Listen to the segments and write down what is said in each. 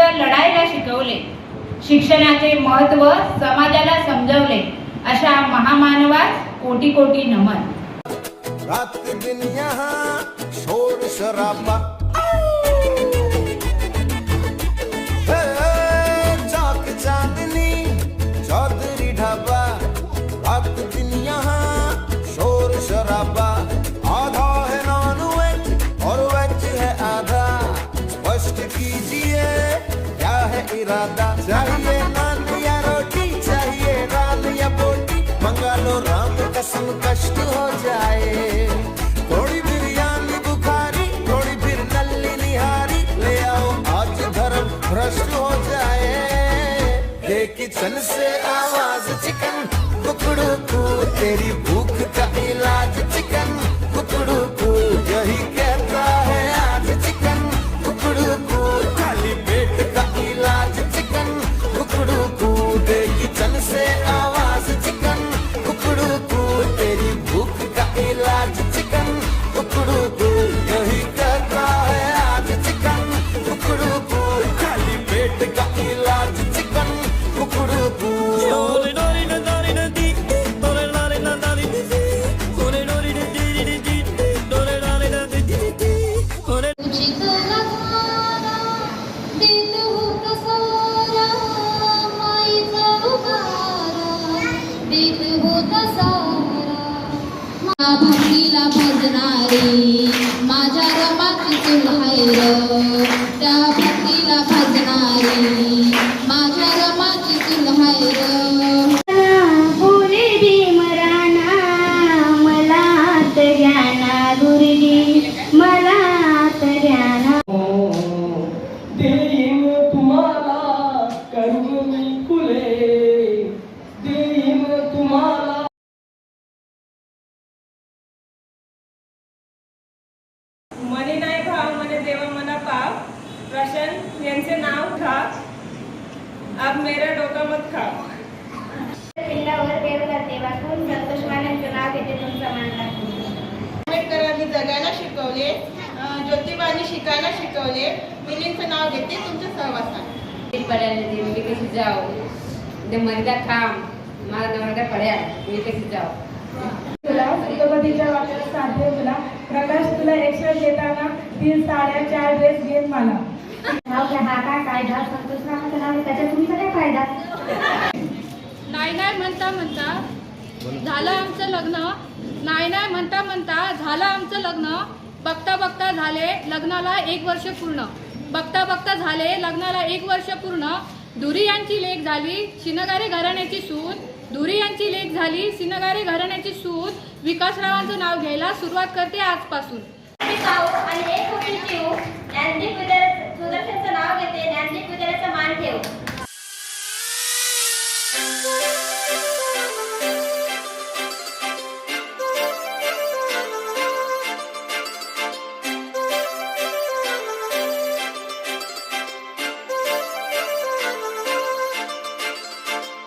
विरुद्ध लढायला शिकवले. शिक्षणाचे महत्त्व समाजाला समजवले अशा महामानवास कोटी कोटी नमन. रात दिन यहाँ शोर शराबा कसम कष्ट हो जाए। थोड़ी बिरयानी बुखारी, थोड़ी फिर नल्ली निहारी। ले आओ, आज धर्म भ्रष्ट हो जाए। ये किचन से आवाज़ चिकन कुकड़ू को तेरी भक्तीला भजणारी माझ्या रमाची चुल्हायर त्या भक्तीला भजणारी माझ्या रमाची चुल्हायर पुरे भीमराणा मला ज्ञाना गुरुजी प्रशांत यांचे नाव खा. अब मेरा डोका मत खाओ पिल्लावर देव करते वाचून संतोष मानांचं नाव घेते तुमचा मान राखते आंबेडकरांनी जगायला शिकवले ज्योतिबांनी शिकायला शिकवले. मिनींचं नाव घेते तुमच्या सहवासात. पड्याला दे मी कशी जाऊ? ते मरीदा खाम माझा नवरा पड्या मी कशी जाऊ? तुला सुखपतीच्या वाट्याला साध्य तुला प्रकाश तुला एक्सप्रेस देताना तीन साड्या चार ड्रेस घेत मला. हा नाही नाही म्हणता म्हणता झालं आमचं लग्न. नाही नाही म्हणता म्हणता झालं आमचं लग्न. बघता बघता झाले लग्नाला एक वर्ष पूर्ण. बघता बघता झाले लग्नाला एक वर्ष पूर्ण. दुरी यांची लेख झाली शिनगारे घराण्याची सूत. दुरी यांची लेख झाली सिनगारे घराण्याची सूत. विकासरावांचं नाव घ्यायला सुरुवात करते आजपासून. आणि एक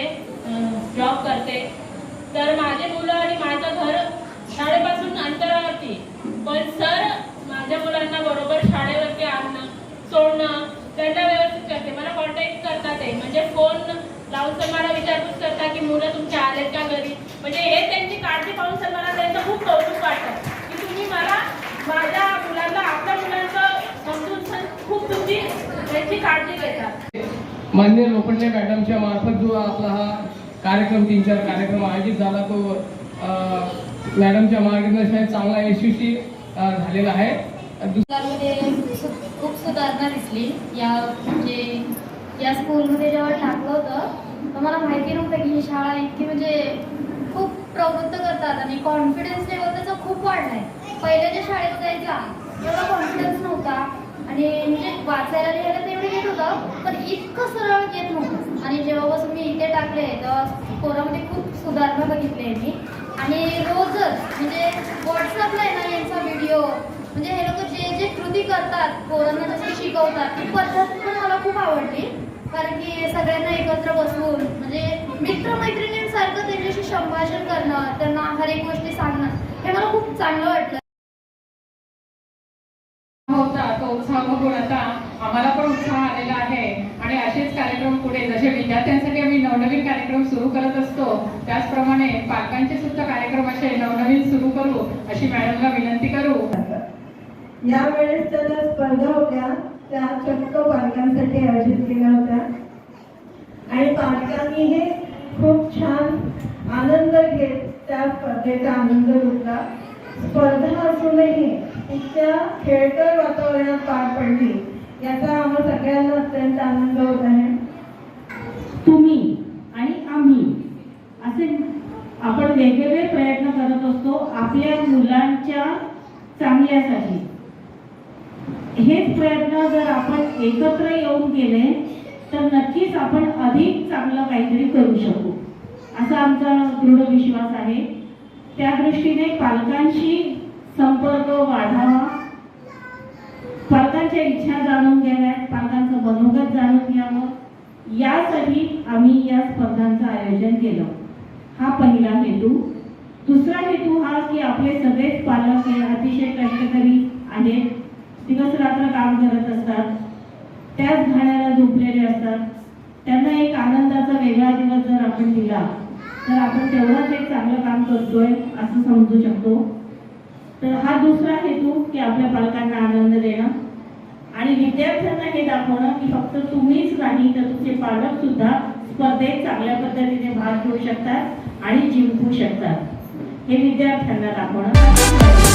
म्हणजे, जाऊ जॉब करते. तर माझे मुलं आणि माझं घर शाळेपासून अंतरावरती. पण सर माझ्या मुलांना बरोबर शाळेवरती आणणं सोडणं त्यांना व्यवस्थित करते. मला कॉन्टॅक्ट करतात ते. म्हणजे फोन लावून सर मला विचारपूस करता की मुलं तुमच्या आलेत का घरी? म्हणजे हे त्यांची काळजी पाहून सर मला त्यांचं खूप कौतुक वाटतं की तुम्ही मला माझ्या मुलांना आपल्या मुलांचं समजून सर खूप तुमची त्यांची काळजी घेतात मान्य लोखंडे मॅडमच्या मार्फत जो आपला हा कार्यक्रम तीन चार कार्यक्रम आयोजित झाला तो मॅडमच्या मार्गदर्शनात चांगला यशस्वी झालेला आहे. सु- खूप सुधारणा दिसली. या म्हणजे या स्कूलमध्ये जेव्हा टाकलं होतं तर मला माहिती नव्हतं की ही शाळा इतकी म्हणजे खूप प्रवृत्त करतात आणि कॉन्फिडन्स लेवल त्याचा खूप वाढलाय. पहिल्या ज्या शाळेत जायचा एवढा कॉन्फिडन्स नव्हता. आणि म्हणजे वाचायला लिहायला ते होतं पण इतकं सरळ येत नव्हतं. आणि जेव्हापासून मी इथे टाकले तेव्हा पोरामध्ये खूप सुधारणा बघितली आहे मी. आणि रोजच म्हणजे व्हॉट्सअपला आहे ना यांचा व्हिडिओ म्हणजे हे लोक जे जे कृती करतात पोरांना जसे शिकवतात ती पद्धत पण मला खूप आवडली. कारण की सगळ्यांना एकत्र बसवून म्हणजे मित्रमैत्रिणींसारखं त्यांच्याशी संभाषण करणं त्यांना हर एक गोष्टी सांगणं हे मला खूप चांगलं वाटलं. होता तो उत्साह बघून आता आम्हाला पण उत्साह आलेला आहे. आणि असेच कार्यक्रम पुढे जसे विद्यार्थ्यांसाठी आम्ही नवनवीन कार्यक्रम सुरू करत असतो त्याचप्रमाणे पालकांचे सुद्धा कार्यक्रम असे नवनवीन सुरू करू अशी मॅडमला विनंती करू. यावेळेस त्या ज्या स्पर्धा होत्या त्या चक्क पालकांसाठी आयोजित केल्या होत्या. आणि पालकांनी हे खूप छान आनंद घेत त्या स्पर्धेचा आनंद लुटला स्पर्धा असूनही इतक्या खेळकर वातावरणात पार पडली. याचा आम्हाला सगळ्यांना अत्यंत आनंद होत आहे. तुम्ही आणि आम्ही असे आपण वेगवेगळे प्रयत्न करत असतो आपल्या मुलांच्या चांगल्यासाठी. हेच प्रयत्न जर आपण एकत्र येऊन केले तर नक्कीच आपण अधिक चांगलं काहीतरी करू शकू. असा आमचा दृढ विश्वास आहे. त्या दृष्टीने पालकांशी संपर्क वाढावा. पालकांच्या इच्छा जाणून घ्याव्यात पालकांचं मनोगत जाणून घ्यावं यासाठी आम्ही या स्पर्धांचं आयोजन केलं. हा पहिला हेतू. दुसरा हेतू हा की आपले सगळेच पालक हे अतिशय कष्टकरी आहेत दिवस रात्र काम करत असतात. त्याच घाण्याला झोपलेले असतात. त्यांना एक आनंदाचा वेगळा दिवस जर आपण दिला तर आपण तेवढंच एक चांगलं काम करतोय असं समजू शकतो. तर हा दुसरा हेतू की आपल्या पालकांना आनंद देणं. आणि विद्यार्थ्यांना हे दाखवणं की फक्त तुम्हीच नाही तर तुमचे पालक सुद्धा स्पर्धेत चांगल्या पद्धतीने भाग घेऊ शकतात आणि जिंकू शकतात. हे विद्यार्थ्यांना दाखवणं.